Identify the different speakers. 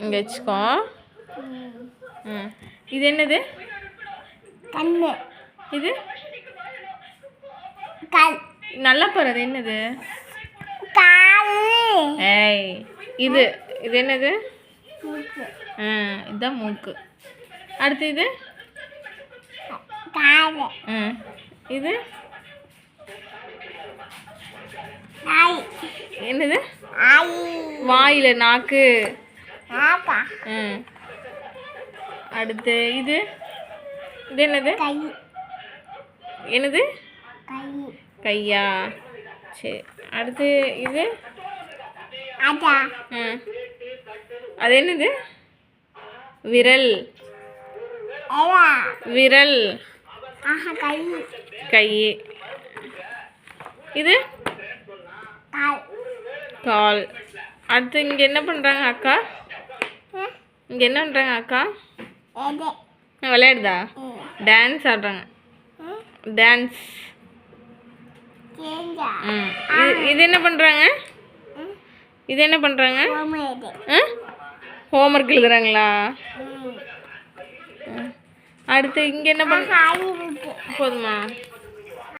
Speaker 1: இங்கே வச்சுக்கோ. ம். இது என்னது?
Speaker 2: கண்ணு.
Speaker 1: இது?
Speaker 2: கல்.
Speaker 1: நல்லா பாரு அது என்னது?
Speaker 2: கால்.
Speaker 1: ஏய் இது இது என்னது?
Speaker 2: மூக்கு.
Speaker 1: ஆ இதுதான் மூக்கு. அடுத்து இது?
Speaker 2: கால்
Speaker 1: ம். இது? என்னது? வாயில் நாக்கு. ம் அடுத்து இது? இது என்னது?
Speaker 2: கை.
Speaker 1: என்னது?
Speaker 2: கை.
Speaker 1: கையா? சரி அடுத்து இது?
Speaker 2: அதா.
Speaker 1: ம் அது என்னது? விரல். விரல்.
Speaker 2: ஆஹா கை.
Speaker 1: கை. இது?
Speaker 2: கால்.
Speaker 1: கால். அடுத்து இங்கே என்ன பண்ணுறாங்க அக்கா?
Speaker 2: ம்,
Speaker 1: இங்கே என்ன பண்ணுறாங்க அக்கா? விளையாடுதா? டான்ஸ் ஆடுறாங்க. டான்ஸ் இது என்ன பண்ணுறாங்க இது என்ன பண்ணுறாங்க ஆ? ஹோம்ஒர்க் எழுதுறாங்களா? அடுத்து இங்கே என்ன பண்ண போதுமா?